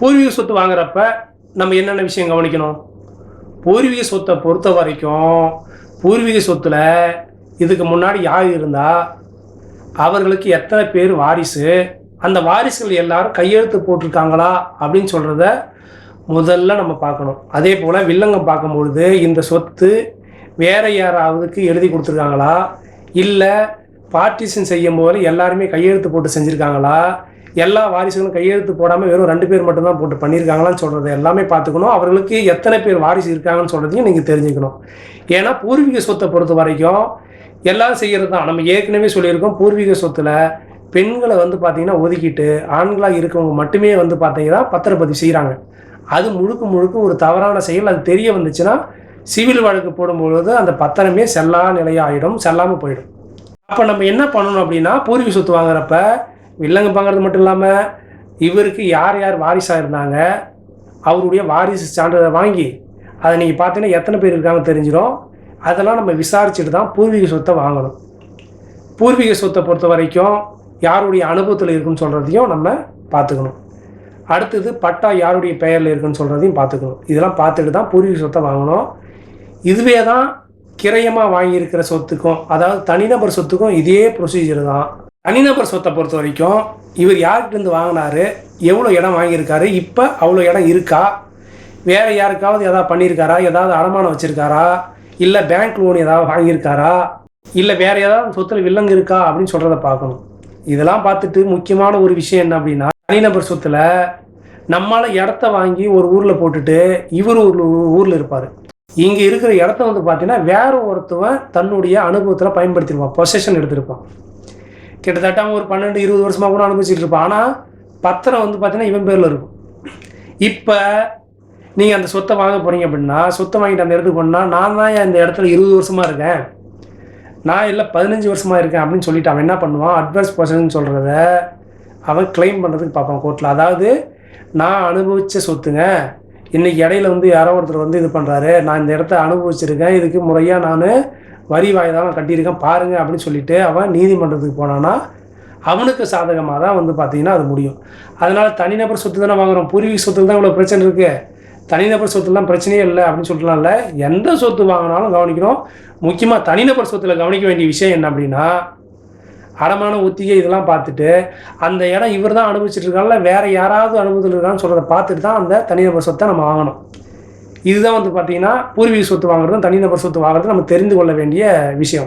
பூர்வீக சொத்து வாங்குறப்ப நம்ம என்னென்ன விஷயம் கவனிக்கணும்? பூர்வீக சொத்தை பொறுத்த வரைக்கும் பூர்வீக சொத்தில் இதுக்கு முன்னாடி யார் இருந்தா அவர்களுக்கு எத்தனை பேர் வாரிசு அந்த வாரிசுகள் எல்லாரும் கையெழுத்து போட்டிருக்காங்களா அப்படின்னு சொல்கிறத முதல்ல நம்ம பார்க்கணும். அதே போல் வில்லங்கம் பார்க்கும்பொழுது இந்த சொத்து வேற யாராவதுக்கு எழுதி கொடுத்துருக்காங்களா? இல்லை பார்ட்டிஷன் செய்யும் போது எல்லாருமே கையெழுத்து போட்டு செஞ்சுருக்காங்களா? எல்லா வாரிசுகளும் கையெழுத்து போடாமல் வெறும் ரெண்டு பேர் மட்டும்தான் போட்டு பண்ணியிருக்காங்களான்னு சொல்கிறத எல்லாமே பார்த்துக்கணும். அவர்களுக்கு எத்தனை பேர் வாரிசு இருக்காங்கன்னு சொல்கிறதையும் நீங்கள் தெரிஞ்சுக்கணும். ஏன்னா பூர்வீக சொத்தை பொறுத்த வரைக்கும் எல்லாரும் செய்கிறது தான். நம்ம ஏற்கனவே சொல்லியிருக்கோம் பூர்வீக சொத்தில் பெண்களை வந்து பார்த்தீங்கன்னா ஒதுக்கிட்டு ஆண்களாக இருக்கவங்க மட்டுமே வந்து பார்த்தீங்கன்னா பத்திரப்பதிவு செய்கிறாங்க அது முழுக்க முழுக்க ஒரு தவறான செயல். அது தெரிய வந்துச்சுன்னா சிவில் வழக்கு போடும்பொழுது அந்த பத்திரமே செல்லா நிலையாயிடும் செல்லாமல் போயிடும். அப்போ நம்ம என்ன பண்ணணும் அப்படின்னா பூர்வீக சொத்து வாங்குறப்ப வில்லங்க வாங்குறது மட்டும் இல்லாமல் இவருக்கு யார் யார் வாரிசாக இருந்தாங்க அவருடைய வாரிசு சான்றிதழ் வாங்கி அதை நீங்கள் பார்த்தீங்கன்னா எத்தனை பேர் இருக்காங்க தெரிஞ்சிடும். அதெல்லாம் நம்ம விசாரிச்சுட்டு தான் பூர்வீக சொத்தை வாங்கணும். பூர்வீக சொத்தை பொறுத்த வரைக்கும் யாருடைய அனுபவத்தில் இருக்குன்னு சொல்கிறதையும் நம்ம பார்த்துக்கணும். அடுத்தது பட்டா யாருடைய பெயரில் இருக்குன்னு சொல்கிறதையும் பார்த்துக்கணும். இதெல்லாம் பார்த்துட்டு தான் பூர்வீக சொத்தை வாங்கணும். இதுவே தான் கிரயமாக வாங்கியிருக்கிற சொத்துக்கும் அதாவது தனிநபர் சொத்துக்கும் இதே ப்ரொசீஜர் தான். தனிநபர் சொத்தை பொறுத்த வரைக்கும் இவர் யார்கிட்டருந்து வாங்கினாரு? எவ்வளோ இடம் வாங்கியிருக்காரு? இப்போ அவ்வளோ இடம் இருக்கா? வேறு யாருக்காவது எதாவது பண்ணியிருக்காரா? ஏதாவது அடமானம் வச்சுருக்காரா? இல்லை பேங்க் லோன் ஏதாவது வாங்கியிருக்காரா? இல்லை வேறு ஏதாவது சொத்தில் வில்லங்கு இருக்கா? அப்படின்னு சொல்கிறத பார்க்கணும். இதெல்லாம் பார்த்துட்டு முக்கியமான ஒரு விஷயம் என்ன அப்படின்னா தனிநபர் சொத்தில் நம்மளால் இடத்த வாங்கி ஒரு ஊரில் போட்டுட்டு இவர் ஒரு ஊரில் இருப்பார். இங்கே இருக்கிற இடத்த வந்து பார்த்தீங்கன்னா வேற ஒருத்தவன் தன்னுடைய அனுபவத்தில் பயன்படுத்தியிருப்பான் பொசஷன் எடுத்திருப்பான். கிட்டத்தட்ட அவன் ஒரு பன்னெண்டு இருபது வருஷமாக கூட அனுபவிச்சுட்டு இருப்பான். ஆனால் பத்திரம் வந்து பார்த்தீங்கன்னா இவன் பேரில் இருக்கும். இப்போ நீங்கள் அந்த சொத்தை வாங்க போகிறீங்க அப்படின்னா சொத்தை வாங்கிட்டு அந்த இடத்துக்கு போனால் நான் தான் இந்த இடத்துல இருபது வருஷமாக இருக்கேன்? நான் இல்லை பதினஞ்சு வருஷமாக இருக்கேன் அப்படின்னு சொல்லிட்டு அவன் என்ன பண்ணுவான்? அட்வான்ஸ் பர்சன் சொல்கிறத அவன் கிளைம் பண்ணுறதுக்கு பார்ப்பான் கோர்ட்டில் அதாவது நான் அனுபவித்த சொத்துங்க இன்றைக்கி இடையில வந்து யாரோ ஒருத்தர் வந்து இது பண்ணுறாரு நான் இந்த இடத்த அனுபவிச்சிருக்கேன். இதுக்கு முறையாக நான் வரி வாய்தான் கட்டியிருக்கேன். பாருங்க அப்படின்னு சொல்லிட்டு அவன் நீதிமன்றத்துக்கு போனான்னா அவனுக்கு சாதகமாக தான் வந்து பார்த்தீங்கன்னா அது முடியும். அதனால் தனிநபர் சொத்து தானே வாங்குறோம். பூர்வீக சொத்துக்கு தான் இவ்வளோ பிரச்சனை இருக்குது தனிநபர் சொத்துலாம் பிரச்சனையே இல்லை அப்படின்னு சொல்லலாம்ல எந்த சொத்து வாங்கினாலும் கவனிக்கணும். முக்கியமாக தனிநபர் சொத்தில் கவனிக்க வேண்டிய விஷயம் என்ன அப்படின்னா அடமான ஒத்திகை இதெல்லாம் பார்த்துட்டு அந்த இடம் இவர் தான் அனுபவிச்சுட்டு இருக்காங்கல்ல வேற யாராவது அனுபவத்தில் இருக்கான்னு சொல்கிறத பார்த்துட்டு தான் அந்த தனிநபர் சொத்தை நம்ம வாங்கணும். இதுதான் வந்து பார்த்தீங்கன்னா பூர்வீக சொத்து வாங்குறதும் தனிநபர் சொத்து வாங்குறதும் நம்ம தெரிந்து கொள்ள வேண்டிய விஷயம்.